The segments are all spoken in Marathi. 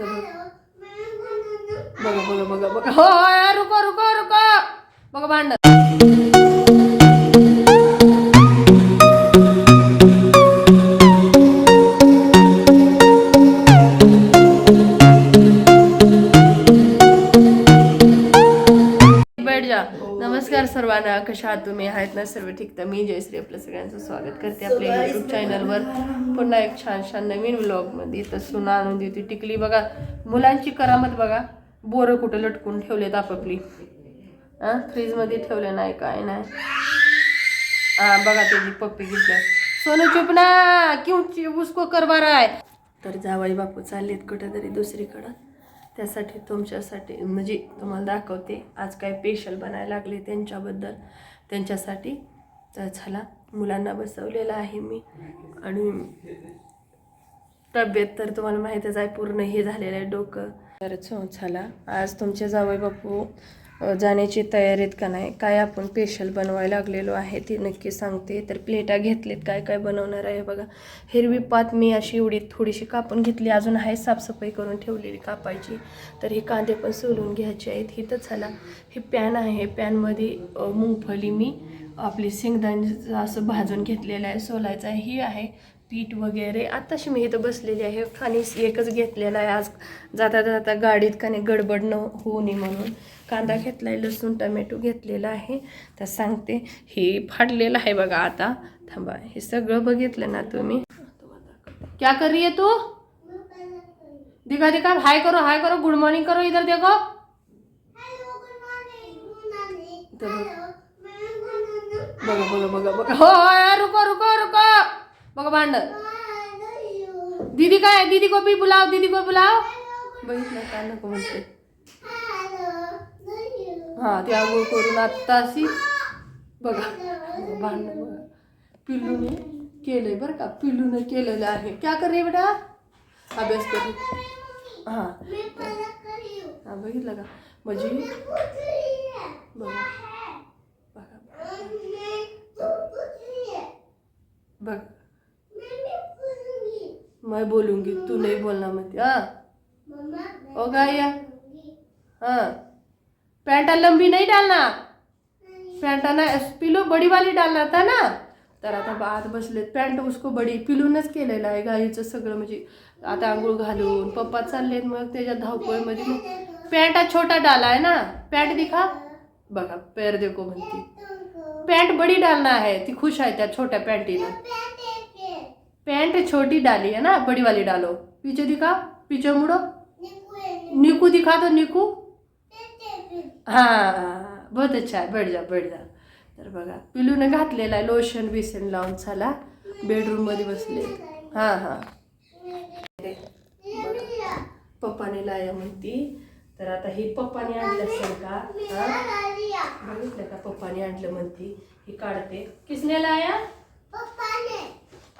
बघ. बघा बघा बघा हो हो, रुको रुको रुको. बघा भांड कशा आहात तुम्ही आहेत ना सर्व ठीक. तर मी जयश्री आपलं सगळ्यांचं स्वागत करते आपल्या युट्यूब चॅनलवर पुन्हा एक छान छान नवीन व्लॉगमध्ये तर सुना आणून देते टिकली. बघा मुलांची करामत बघा. बोरं कुठं लटकून ठेवलेत आपापली. हां फ्रीजमध्ये ठेवले नाही काय नाही. हां बघा त्याची पप्पी घेतल्या. सोनू चुप ना क्यों उसको करबार आहे तर जावाई बापू चाललेत कुठेतरी दुसरीकडं. त्यासाठी तुमच्यासाठी म्हणजे तुम्हाला दाखवते आज काय स्पेशल बनायला लागले त्यांच्याबद्दल. त्यांच्यासाठी तर चला मुलांना बसवलेला आहे मी. आणि तब्येत तर तुम्हाला माहीतच आहे पूर्ण हे झालेलं आहे डोकं. तर झाला चला आज तुमचे जावई बापू जाण्याची तयारीत का नाही काय आपण स्पेशल बनवायला लागलेलो आहे ती नक्की सांगते. तर प्लेटा घेतलीत काय काय बनवणार आहे बघा. हिरवी पात मी अशी एवढी थोडीशी कापून घेतली. अजून आहे साफसफाई करून ठेवलेली कापायची. तर हे कांदे पण सोलून घ्यायचे आहेत. हीच झाला हे पॅन आहे. पॅनमध्ये मुंगफली मी आपली शेंगदाणे असं भाजून घेतलेलं आहे. सोलायचं आहे. ही आहे पीठ वगैरे. आत्ताशी मी इथं बसलेली आहे. खाणी एकच घेतलेला आहे. आज जाता जाता गाडीत का नाही गडबड न होऊ नये म्हणून. कांदा घेतला आहे लसूण टमॅटो घेतलेला आहे. तर सांगते हे फाडलेलं आहे बघा आता. थांबा हे सगळं बघितलं ना तुम्ही? क्या कर रही है तू? दिखा दिखा हाय करो हाय करो गुड मॉर्निंग करो इधर देखो. बघ. बघा बघा बघा बघा. हो हो, रुको रुको रुको. बघा भांड. दीदी काय दीदी को भी बुलाव दीदी को बुलाव बघितलं का? नको म्हणते. हा ते आंघोळ करून आत्ता अशी. बघा. भांडण बघा. पिल्लूने केलंय बरं का? पिल्लूने केलेलं आहे. क्या कर रे बेटा? अभ्यास कर. हा. हा बघितलं का? म्हणजे बघा. मैं बोलूँगी, तू नहीं बोलना मत हाँ। ओ गाया हाँ। पैंटा लंबी नहीं डालना? पैंटा ना पिलो बड़ी वाली डालना था ना? तर आता आत बसलेत पॅन्ट उसको बडी पिलूनच केलेलं आहे गाईचं सगळं म्हणजे आता आंघोळ घालून, पप्पा चाललेत मग त्याच्या धावपळीमध्ये मग पॅन्टा छोटा डाला आहे ना? पॅन्ट दिखा. बघा, पैर देखो म्हणती. पैंट बड़ी डालना है ती खुश है त्या छोट्या पॅन्टीला पैंट छोटी डाली है ना बड़ी वाली डालो। पीछे दिखा पीछे मुड़ो। निकू दिखा दो निकू। हाँ बहुत अच्छा है बैठ जा बैठ जा। तर बघा पिलूने घातलेला आहे लोशन बिसन लावून झाला बेडरूममध्ये बसले. हां हां. पप्पाने लाया म्हणती. तर आता ही पप्पाने आणलं असेल का? बघितलं का? पप्पाने आणलं म्हणती. ही काढते. किसने लाया?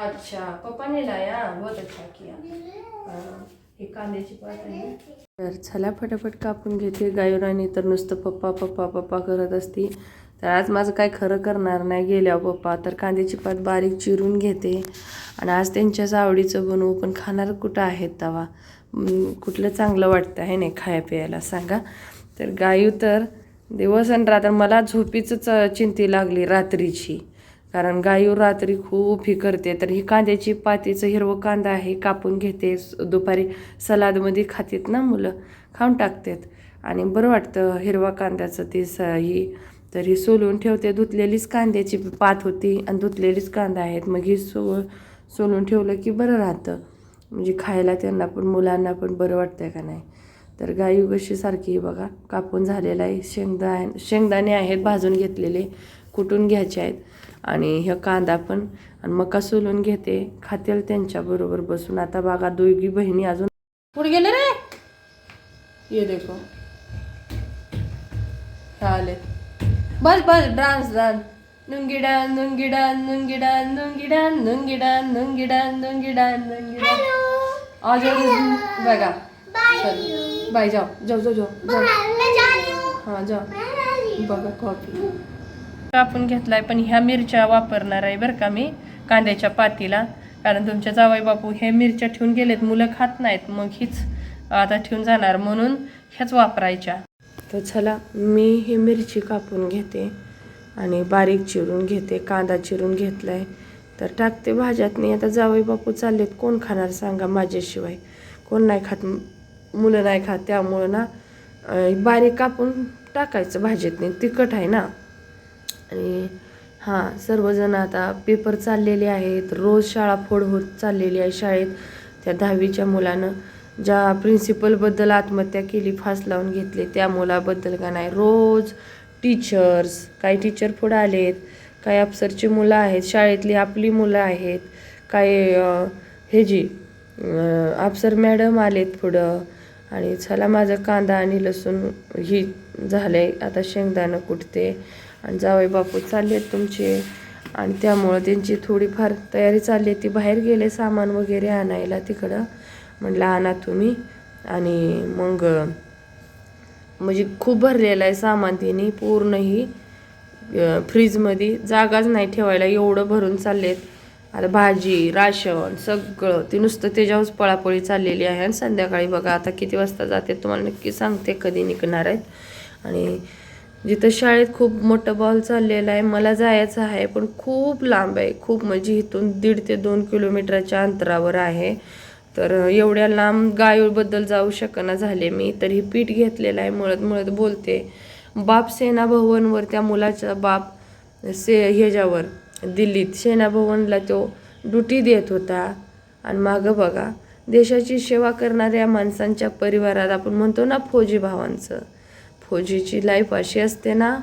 अच्छा पप्पाने लाया? बहुत अच्छा किया. कांद्याची पात आहे तर चला फटाफट कापून घेते. गायुराणी तर नुसतं पप्पा पप्पा पप्पा करत असती. तर आज माझं काय खरं करणार नाही गेल्यावर हो पप्पा. तर कांद्याची पात बारीक चिरून घेते. आणि आज त्यांच्याच आवडीचं बनवू पण खाणार कुठं आहेत तवा? कुठलं चांगलं वाटतं आहे नाही खाया प्यायला सांगा? तर गायू तर दिवस आणि रात्र मला झोपीचंच चिंती लागली रात्रीची. कारण गायू रात्री खूप ही करते. तर ही कांद्याची पातीचं हिरवं कांदा आहे कापून घेते. दुपारी सलादमध्ये खातात ना मुलं खाऊन टाकतात. आणि बरं वाटतं हिरवा कांद्याचं ते स ही. तर ही सोलून ठेवते. धुतलेलीच कांद्याची पात होती आणि धुतलेलीच कांदा आहेत. मग ही सो सोलून ठेवलं की बरं राहतं. म्हणजे खायला त्यांना पण मुलांना पण बरं वाटतंय का नाही? तर गाई कशी सारखी बघा. कापून झालेला आहे. शेंगदा शेंगदाणे आहेत भाजून घेतलेले. कुटून घ्यायचे आहेत. आणि हे कांदा पण. आणि मका सोलून घेते. खातेल त्यांच्याबरोबर बसून. आता बघा दोघी बहिणी अजून कुठे गेले रे? ये देखो. आले. बस बस डान्स डान्स. नुंगी डान नुंगी डान नुंगी डान नुंगी डान नुंगी डान नुंगी डान नुंगी डान नुंगी डान आ जाओ बघा बाय जाओ जाओ जाओ जाओ जाओ हां जाओ बघा कॉफी कापून घेतलाय पण ह्या मिरच्या वापरणार आहे बरं का मी कांद्याच्या पातीला. कारण तुमच्या जावई बापू ह्या मिरच्या ठेवून गेलेत मुलं खात नाहीत मग हीच आता ठेवून जाणार म्हणून ह्याच वापरायच्या. तर चला मी ही मिरची कापून घेते आणि बारीक चिरून घेते कांदा चिरून घेतलाय. तर टाकते भाज्यात. नाही आता जावई बापू चाललेत कोण खाणार सांगा माझ्याशिवाय. कोण नाही खात मुलं नाही खात त्यामुळं ना बारीक कापून टाकायचं भाजीतनी तिखट आहे ना? आणि हां सर्वजण आता पेपर चाललेले आहेत. रोज शाळा फोड होत चाललेली आहे शाळेत. त्या दहावीच्या मुलानं ज्या प्रिन्सिपलबद्दल आत्महत्या केली फास लावून घेतली त्या मुलाबद्दल का नाही? रोज टीचर्स काही टीचर पुढं आलेत काही अफसरची मुलं आहेत शाळेतली आपली मुलं आहेत काही हे जी अफसर मॅडम आलेत पुढं. आणि चला माझं कांदा आणि लसूण ही झालं आहे आता शेंगदाणं कुटते. आणि जावई बापू चालले आहेत तुमचे. आणि त्यामुळं त्यांची थोडीफार तयारी चालली आहे. ती बाहेर गेले सामान वगैरे आणायला तिकडं. म्हटलं आणा तुम्ही. आणि मग म्हणजे खूप भरलेलं आहे सामान तिने पूर्णही फ्रीजमध्ये जागाच नाही ठेवायला. एवढं भरून चाललेत. आता भाजी राशन सगळं ते नुसतं त्याच्यावरच पळापळी चाललेली आहे. आणि संध्याकाळी बघा आता किती वाजता जाते तुम्हाला नक्की सांगते कधी निघणार आहेत. आणि जिथं शाळेत खूप मोठं बॉल चाललेला आहे मला जायचं आहे पण खूप लांब आहे. खूप म्हणजे इथून दीड ते दोन किलोमीटरच्या अंतरावर आहे. तर एवढ्या लांब गायूबद्दल जाऊ शकना झाले मी तर ही पीठ घेतलेलं आहे मळत मळत बोलते. बाप सेना भवनवर त्या मुलाचा बाप से ह्याच्यावर दिल्लीत सेना भवनला तो ड्युटी देत होता. आणि मागं बघा देशाची सेवा करणाऱ्या माणसांच्या परिवारात आपण म्हणतो ना फौजी भावांचं फौजीची लाईफ अशी असते ना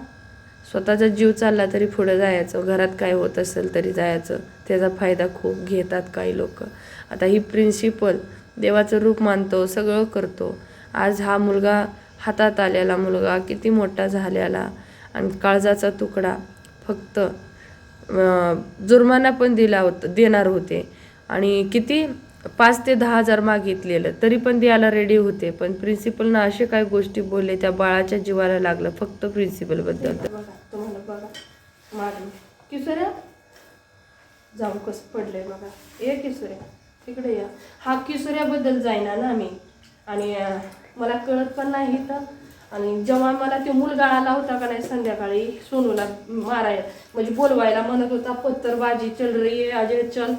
स्वतःचा जीव चालला तरी पुढं जायचं घरात काय होत असेल तरी जायचं. त्याचा फायदा खूप घेतात काही लोक. आता ही प्रिन्सिपल देवाचं रूप मानतो सगळं करतो. आज हा मुलगा हातात आलेला मुलगा किती मोठा झालेला आणि काळजाचा तुकडा फक्त जुर्माना पण दिला होता देणार होते. आणि किती पाच ते दहा हजार मागितलेलं तरी पण द्यायला रेडी होते. पण प्रिन्सिपलनं असे काय गोष्टी बोलले त्या बाळाच्या जीवाला लागलं. फक्त प्रिन्सिपलबद्दल बघा तुम्हाला बघा. मारून. किशोऱ्या? जाऊ कसं पडलंय बघा. ये किशोऱ्या. तिकडे या. हा किसुऱ्याबद्दल जाईना ना मी. आणि मला कळत पण नाही तर आणि जेव्हा मला ते मुलगा आला होता का नाही संध्याकाळी सोनूला मारायला. म्हणजे बोलवायला म्हणत होता पत्तरबाजी चल रे ये अजय चल.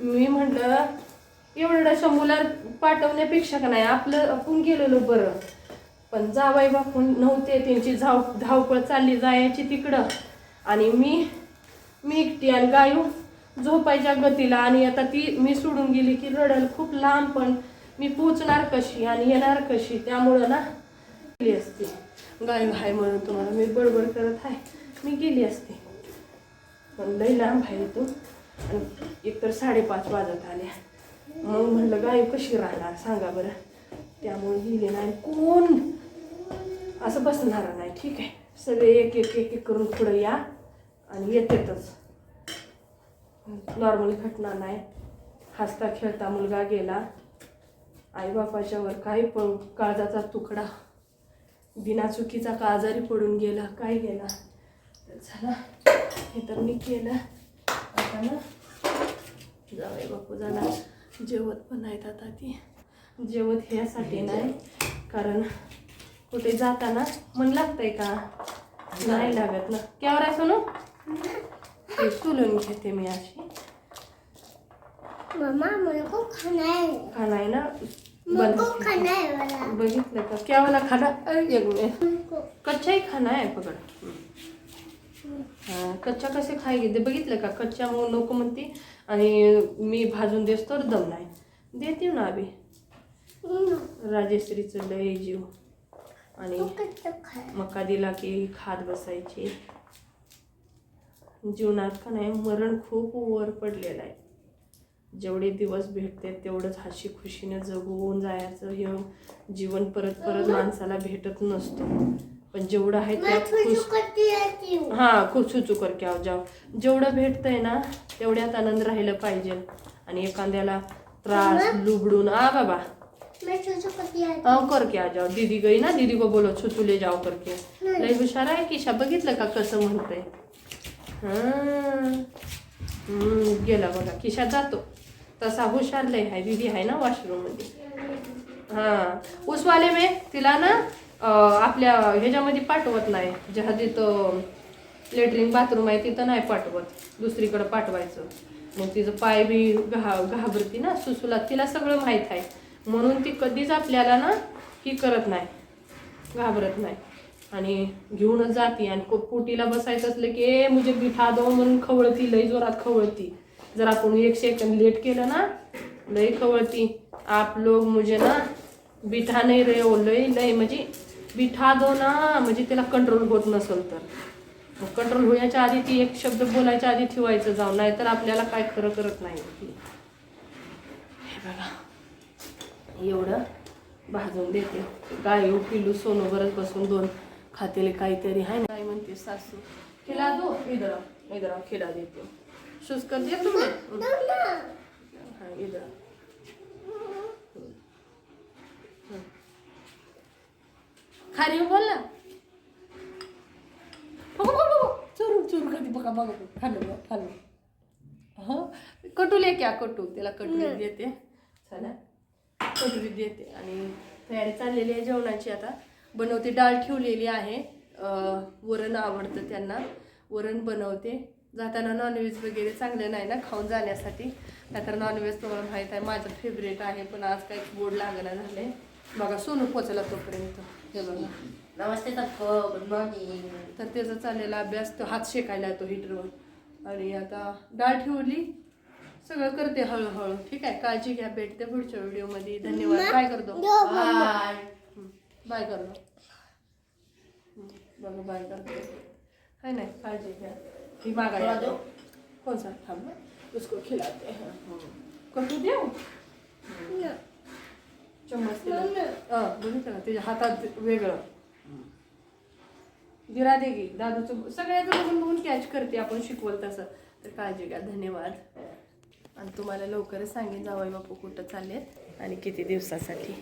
मी म्हटलं एवढ्याशा मुला पाठवण्यापेक्षा का नाही? आपलं आपण गेलेलो बरं. पण जावाई बापून नव्हते त्यांची धाव धावपळ चालली जायची तिकडं. आणि मी मी एकटी आणि गायू झोपायच्या गतीला आणि आता ती मी सोडून गेली की रडल खूप लांब पण मी पोचणार कशी आणि येणार कशी त्यामुळं ना गेली असते. गायू आहे म्हणून तुम्हाला मी बडबड करत आहे मी गेली असते. पण लई लांब आहे तो. आणि एकतर साडेपाच वाजत आल्या मग म्हणलं गाय कशी राहणार सांगा बरं. त्यामुळे गेले नाही. कोण? असं बसणार नाही. ठीक आहे. सगळे एक एक एक एक करून पुढे या आणि येतेतच. नॉर्मल घटना नाही. हसता खेळता मुलगा गेला. आईबापाच्यावर काही प काळजाचा तुकडा. बिना चुकीचा का आजारी पडून गेला. काय गेला? तर झाला हे तर मी केलं. आता ना जावई बापू जाणार. जेवत पण नाहीत आता ती. जेवत ह्यासाठी नाही कारण कुठे जाताना मन लागतंय का? नाही लागत ना. आहे सोनू? ते तुलून घेते मी अशी. खाना है खाना आहे. ना? बघितलं का? केव्हा खाना कच्चाही खाना आहे पकड. हा, कच्चा कसे खाय घेते बघितलं का? कच्च्या मग नको म्हणते. आणि मी भाजून देस तर दम नाही. देते ना आम्ही राजेश्रीचं लय जीव. आणि मका दिला की खात बसायची. जीवनात का नाही मरण खूप वर पडलेलं आहे. जेवढे दिवस भेटते तेवढंच हशी खुशीने जगवून जायचं हे जीवन परत परत माणसाला भेटत नसतो. पण जेवढं आहे त्यात हूँ खूप सुचू कर की जाव. जेवढं भेटतंय ना तेवढ्यात आनंद राहिलं पाहिजे. आणि एखाद्याला त्रास लुबडून आ बाबा. हाँ करके आ जाओ दीदी गई ना दीदी को बोलो छुतू ले जाओ करके लय हुशार आहे किशा बघितलं का कसं म्हणतंय? हं. गेला बघा किशा जातो. तसा हुशार लय आहे. दीदी आहे ना वॉशरूममध्ये. हा. उसवाले मे तिला ना आपल्या ह्याच्यामध्ये पाठवत नाही. ज्या जिथं लेटरिन बाथरूम आहे तिथं नाही पाठवत. दुसरीकडं पाठवायचं. मग तिचं पाय बी घा घाबरती ना सुसुला. तिला सगळं माहीत आहे. म्हणून ती कधीच आपल्याला ना ही करत नाही. घाबरत नाही. आणि घेऊनच जाते. आणि को- पोटीला बसायचं असलं की ए मुझे बिठा दो म्हणून खवळती. लई जोरात खवळती. जर आपण एक सेकंड लेट केलं ना लई खवळती. आप लोग मुझे ना बिठा नाही रे ओ हो. लई लई. म्हणजे बिठा दो ना म्हणजे तिला कंट्रोल होत नसेल तर. मग कंट्रोल होण्याच्या आधी ती एक शब्द बोलायच्या आधी ठेवायचं जाऊन नाहीतर आपल्याला काय खरं करत नाही. हे बघा. एवढं भाजून देते. गायू पिलू सोनोबरच बसून दोन खातेले काहीतरी. आहे ना? काय म्हणते सासू खिला दो. इधर इधर आओ, खिला देते. शूज कर दिया तुमने हाँ इधर खारी बोल ना. बघू बघू चोरून चोरून कधी बघा बघा बघा. बघ बघा. हो? हा कटुले क्या कटू. त्याला कटुली देते. चला. कटुली देते. आणि तयारी चाललेली आहे जेवणाची आता. बनवते डाळ ठेवलेली आहे. वरण आवडतं त्यांना. वरण बनवते. जाताना नॉनव्हेज वगैरे चांगलं नाही ना खाऊन जाण्यासाठी. नाहीतर नॉनव्हेज तुम्हाला माहीत आहे माझं फेवरेट आहे पण आज काही बोर्ड लागला आहे बघा सोनू पोचला तोपर्यंत. हे बघा. नमस्ते सबको गुड मॉर्निंग तर त्याचा चाललेला अभ्यास तो हात शेकायला येतो हिटरवर. आणि आता डाळ ठेवली. सगळं करते हळूहळू. ठीक आहे? काळजी घ्या भेटते पुढच्या व्हिडिओमध्ये. धन्यवाद. बाय करतो. बाय बाय करतो. बघा बाय करतो. है नाही काळजी घ्या. ही मागायला. दो. कौन सा थांब उसको खिलाते हैं. कटू देऊ? चम्मच बघितलं ना त्याच्या हातात वेगळं. दिरा देगी दादूचं सगळ्याचं बघून बघून कॅच करते आपण शिकवल तसं. तर काळजी घ्या धन्यवाद. आणि तुम्हाला लवकरच सांगेन जावई बापू कुठं चाललेत आणि किती दिवसासाठी.